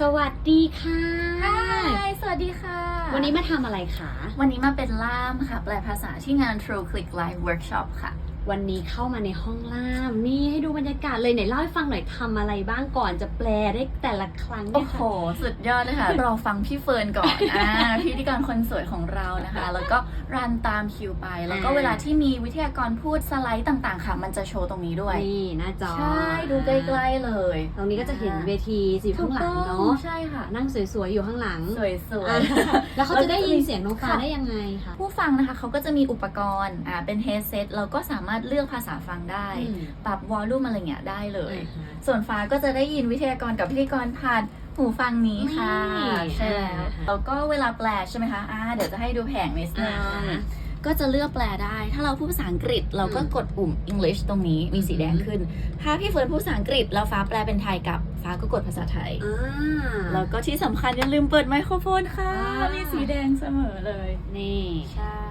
สวัสดีค่ะ Hi สวัสดีค่ะ วันนี้มาทำอะไรคะ วันนี้มาเป็นล่ามค่ะ แปลภาษาที่งาน True Click Live Workshop ค่ะ วันนี้เข้ามาในห้องล่าม นี่ให้ดูบรรยากาศเลยไหนเล่าให้ฟังหน่อยทำอะไรบ้างก่อนจะแปลได้แต่ละครั้งโอ้เนี่ยโหค่ะสุดยอดเลยค่ะ รอฟังพี่เฟิร์นก่อนอ่าพิธีกรคนสวยของเรานะคะ แล้วก็รันตามคิวไป แล้วก็อ่าเวลาที่มีวิทยากรพูดสไลด์ต่างๆ ค่ะ มันจะโชว์ตรงนี้ด้วยนี่หน้าจอใช่ดูใกล้ๆเลย ตรงนี้ก็จะเห็นเวทีสิอยู่ข้างหลังเนาะใช่ค่ะ นั่งสวยๆอยู่ข้างหลังสวยอะๆแล้วเขาจะได้ยินเสียงน้องฟ้าค่ะได้ยังไงคะผู้ฟังนะคะเขาก็จะมีอุปกรณ์อ่าเป็น headset เราก็สามารถเลือกภาษาฟังได้อืมปรับวอลลุ่มอะไรเงี้ยได้เลยอ่าฮะส่วนฟ้าก็จะได้ยินวิทยากรกับพิธีกรผ่านหูฟังนี้ค่ะนี่ใช่แล้วอ่าแล้วก็เวลาแปลใช่ไหมคะอ่าเดี๋ยวจะให้ดูแผงนิดนึงอ่าก็จะเลือกแปลได้ ถ้าเราพูดภาษาอังกฤษเราก็อืมกดปุ่ม English ตรงนี้มีสีแดงอืมขึ้น ถ้าพี่เฟิร์นพูดภาษาอังกฤษแล้วฟ้าแปลเป็นไทยกับฟ้าก็กดภาษาไทยอ่าแล้วก็ที่สำคัญอย่าลืมเปิดไมโครโฟนค่ะอ่ามีมีสีแดงเสมอเลย นี่ ใช่ค่ะ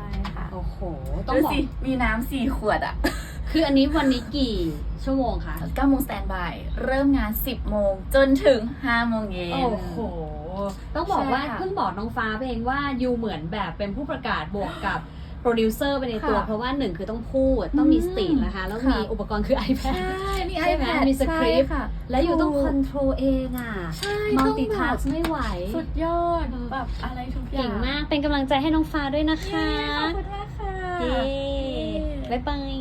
โอ้โห ต้องดูบอกสิมีน้ำสี่ขวดอะคืออันนี้วันนี้กี่ชั่วโมงคะ 9โมงสแตนบาย เริ่มงาน 10 โมงจนถึง 5 โมงเย็น โอ้โห ต้องบอกว่าใช่ค่ะเพิ่งบอกน้องฟ้าไปเองว่ายูเหมือนแบบเป็นผู้ประกาศบวกกับโปรดิวเซอร์ไปในตัว ค่ะเพราะว่าหนึ่งคือต้องพูดต้องมีสตินะคะ แล้วค่ะ มีอุปกรณ์คือ iPad ใช่มี ใช่ไหม iPad มีสคริปต์ ใช่ค่ะและอยู่ต้องคอนโทรลเองอะใช่มัลต้องติแบทัสบไม่ไหวสุดยอดเออแบบอะไรทุกอย่างเก่งมากเป็นกำลังใจให้น้องฟ้าด้วยนะคะเย้ขอบคุณมากค่ะ เย้บ๊ายบาย